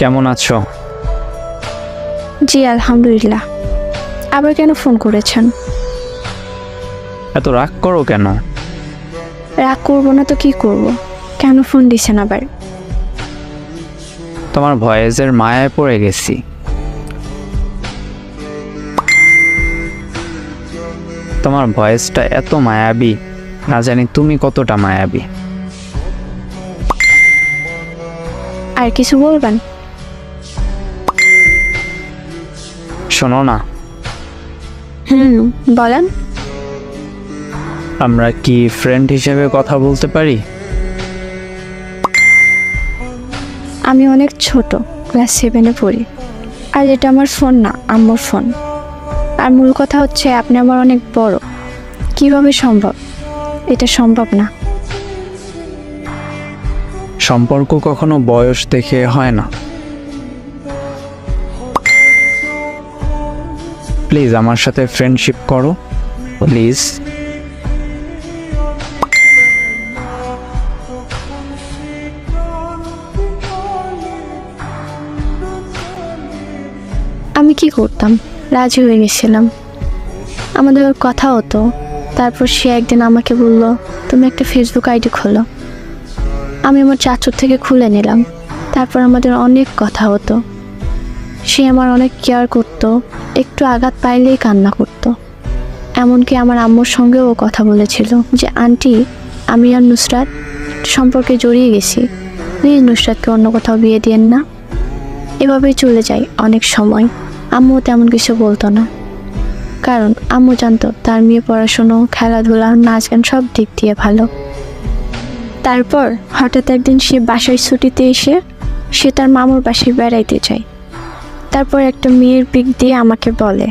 কেমন আছো? জি আলহামদুলিল্লাহ। আবার কেন ফোন করেছেন? এত রাগ করো কেন? রাগ করব না তো কি করব? কেন ফোন দিছেন আবার? তোমার ভয়েসের মায়ায় পড়ে গেছি। তোমার ভয়েসটা এত মায়াবী না জানি তুমি কতটা মায়াবী। আর কিছু বলবেন? শোনো না। হুম বলেন। আমরা কি ফ্রেন্ড হিসেবে কথা বলতে পারি? আমি অনেক ছোট ক্লাস সেভেনে পড়ি। আর এটা আমার ফোন না আম্মুর ফোন আর মূল কথা হচ্ছে আপনি আমার অনেক বড়। কীভাবে সম্ভব? এটা সম্ভব না। সম্পর্ক কখনো বয়স দেখে হয় না। প্লিজ আমার সাথে ফ্রেন্ডশিপ করো, প্লিজ। আমি কি করতাম? রাজি হয়ে গেছিলাম। আমাদের কথা হতো। তারপর সে একদিন আমাকে বলল, তুমি একটা ফেসবুক আইডি খোলো। আমি আমার চাচুর থেকে খুলে নিলাম। তারপর আমাদের অনেক কথা হতো। সে আমার অনেক কেয়ার করতো, একটু আঘাত পাইলেই কান্না করতো। এমনকি আমার আম্মুর সঙ্গেও ও কথা বলেছিল যে, আন্টি, আমি আর নুসরাত সম্পর্কে জড়িয়ে গেছি। প্লিজ নুসরাতকে অন্য কোথাও বিয়ে দিয়েন না। এভাবেই চলে যায় অনেক সময়। আম্মু তেমন কিছু বলতো না। কারণ আম্মু জানতো তার মেয়ে পড়াশুনো, খেলাধুলা নাচ গান সব দিক দিয়ে ভালো। তারপর হঠাৎ একদিন সে বাসায় ছুটিতে এসে সে তার মামুর বাসায় বেড়াইতে যায়। তারপর একটা মেয়ের পিক দিয়ে আমাকে বলে।